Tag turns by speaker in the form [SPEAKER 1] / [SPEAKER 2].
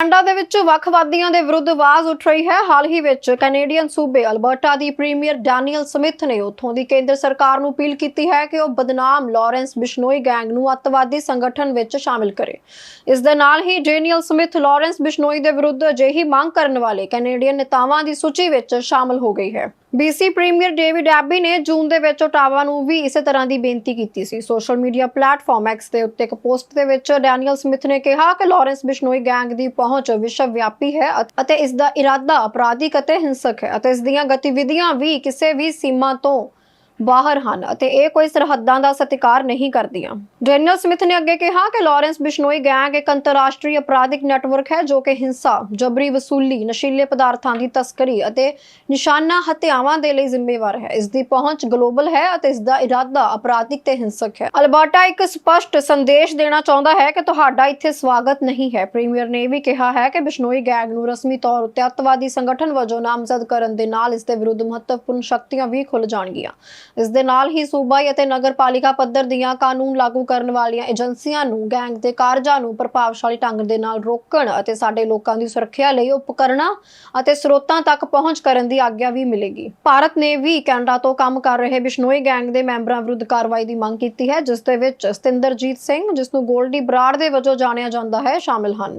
[SPEAKER 1] Canada ਦੇ ਵਿੱਚ ਵੱਖਵਾਦੀਆਂ ਦੇ ਵਿਰੁੱਧ ਆਵਾਜ਼ ਉੱਠ ਰਹੀ ਹੈ। ਹਾਲ ਹੀ ਵਿੱਚ ਕੈਨੇਡੀਅਨ ਸੂਬੇ ਅਲਬਰਟਾ ਦੀ ਪ੍ਰੀਮੀਅਰ ਡੈਨੀਅਲ ਸਮਿਥ ਨੇ ਉੱਥੋਂ ਦੀ ਕੇਂਦਰ ਸਰਕਾਰ ਨੂੰ ਅਪੀਲ ਕੀਤੀ ਹੈ ਕਿ ਉਹ ਬਦਨਾਮ ਲਾਰੈਂਸ ਬਿਸ਼ਨੋਈ ਗੈਂਗ ਨੂੰ ਅੱਤਵਾਦੀ ਸੰਗਠਨ ਵਿੱਚ ਸ਼ਾਮਿਲ ਕਰੇ। ਇਸ ਦੇ ਨਾਲ ਹੀ ਡੈਨੀਅਲ ਸਮਿਥ ਲਾਰੈਂਸ ਬਿਸ਼ਨੋਈ ਦੇ ਵਿਰੁੱਧ ਅਜਿਹੀ ਮੰਗ ਕਰਨ ਵਾਲੇ ਕੈਨੇਡੀਅਨ ਨੇਤਾਵਾਂ ਦੀ ਸੂਚੀ ਵਿੱਚ ਸ਼ਾਮਲ ਹੋ ਗਈ ਹੈ। BC ਪ੍ਰੀਮੀਅਰ ਡੇਵਿਡ ਐਬੀ ਨੇ ਜੂਨ ਦੇ ਵਿੱਚ ਓਟਾਵਾ ਨੂੰ ਵੀ ਇਸੇ ਤਰ੍ਹਾਂ ਦੀ ਬੇਨਤੀ ਕੀਤੀ ਸੀ। ਸੋਸ਼ਲ ਮੀਡੀਆ ਪਲੇਟਫਾਰਮ ਐਕਸ ਦੇ ਉੱਤੇ ਇੱਕ ਪੋਸਟ ਦੇ ਵਿੱਚ ਡੈਨੀਅਲ ਸਮਿਥ ਨੇ ਕਿਹਾ ਕਿ ਲਾਰੈਂਸ ਬਿਸ਼ਨੋਈ ਗੈਂਗ ਦੀ ਪਹੁੰਚ ਵਿਸ਼ਵ ਵਿਆਪੀ ਹੈ ਅਤੇ ਇਸ ਦਾ ਇਰਾਦਾ ਅਪਰਾਧਿਕ ਅਤੇ ਹਿੰਸਕ ਹੈ ਅਤੇ ਇਸ ਦੀਆਂ ਗਤੀਵਿਧੀਆਂ ਵੀ ਕਿਸੇ ਵੀ ਸੀਮਾ ਤੋਂ ਬਾਹਰ ਹਨ ਅਤੇ ਇਹ ਕੋਈ ਸਰਹੱਦਾਂ ਦਾ ਸਤਿਕਾਰ ਨਹੀਂ ਕਰਦੀਆਂ। ਡੈਨੀਅਲ ਸਮਿਥ ਨੇ ਅੱਗੇ ਕਿਹਾ ਕਿ ਲਾਰੈਂਸ ਬਿਸ਼ਨੋਈ ਗੈਂਗ ਇੱਕ ਅੰਤਰਰਾਸ਼ਟਰੀ ਅਪਰਾਧਿਕ ਨੈਟਵਰਕ ਹੈ ਜੋ ਕਿ ਹਿੰਸਾ, ਜਬਰੀ ਵਸੂਲੀ, ਨਸ਼ੀਲੇ ਪਦਾਰਥਾਂ ਦੀ ਤਸਕਰੀ ਅਤੇ ਨਿਸ਼ਾਨਾ ਹੱਤਿਆਵਾਂ ਦੇ ਲਈ ਜ਼ਿੰਮੇਵਾਰ ਹੈ। ਇਸ ਦੀ ਪਹੁੰਚ ਗਲੋਬਲ ਹੈ ਅਤੇ ਇਸ ਦਾ ਇਰਾਦਾ ਅਪਰਾਧਿਕ ਤੇ ਹਿੰਸਕ ਹੈ। ਅਲਬਰਟਾ ਇੱਕ ਸਪਸ਼ਟ ਸੰਦੇਸ਼ ਦੇਣਾ ਚਾਹੁੰਦਾ ਹੈ ਕਿ ਤੁਹਾਡਾ ਇੱਥੇ ਸਵਾਗਤ ਨਹੀਂ ਹੈ। ਪ੍ਰੀਮੀਅਰ ਨੇ ਇਹ ਵੀ ਕਿਹਾ ਹੈ ਕਿ ਬਿਸ਼ਨੋਈ ਗੈਂਗ ਨੂੰ ਰਸਮੀ ਤੌਰ ਉੱਤੇ ਅੱਤਵਾਦੀ ਸੰਗਠਨ ਵਜੋਂ ਨਾਮਜ਼ਦ ਕਰਨ ਦੇ ਨਾਲ ਇਸ ਦੇ ਵਿਰੁੱਧ ਮਹੱਤਵਪੂਰਨ ਸ਼ਕਤੀਆਂ ਵੀ ਖੁੱਲ ਜਾਣਗੀਆਂ। ਇਸ ਦੇ ਨਾਲ ਹੀ ਸੂਬਾਈ ਅਤੇ ਨਗਰਪਾਲਿਕਾ ਪੱਧਰ ਦੀਆਂ ਕਾਨੂੰਨ ਲਾਗੂ ਕਰਨ ਵਾਲੀਆਂ ਏਜੰਸੀਆਂ ਨੂੰ, ਗੈਂਗ ਦੇ ਕਾਰਜਾਂ ਨੂੰ ਪ੍ਰਭਾਵਸ਼ਾਲੀ ਢੰਗ ਦੇ ਨਾਲ ਰੋਕਣ ਅਤੇ ਸਾਡੇ ਲੋਕਾਂ ਦੀ ਸੁਰੱਖਿਆ ਲਈ ਉਪਕਰਨਾਂ ਅਤੇ ਸਰੋਤਾਂ ਤੱਕ ਪਹੁੰਚ ਕਰਨ ਦੀ ਆਗਿਆ ਵੀ ਮਿਲੇਗੀ। ਭਾਰਤ ਨੇ ਵੀ ਕੈਨੇਡਾ ਤੋਂ ਕੰਮ ਕਰ ਰਹੇ ਬਿਸ਼ਨੋਈ ਗੈਂਗ ਦੇ ਮੈਂਬਰਾਂ ਵਿਰੁੱਧ ਕਾਰਵਾਈ ਦੀ ਮੰਗ ਕੀਤੀ ਹੈ, ਜਿਸ ਦੇ ਵਿੱਚ ਸਤਿੰਦਰਜੀਤ ਸਿੰਘ, ਜਿਸ ਨੂੰ ਗੋਲਡੀ ਬਰਾੜ ਦੇ ਵਜੋਂ ਜਾਣਿਆ ਜਾਂਦਾ ਹੈ, ਸ਼ਾਮਿਲ ਹਨ।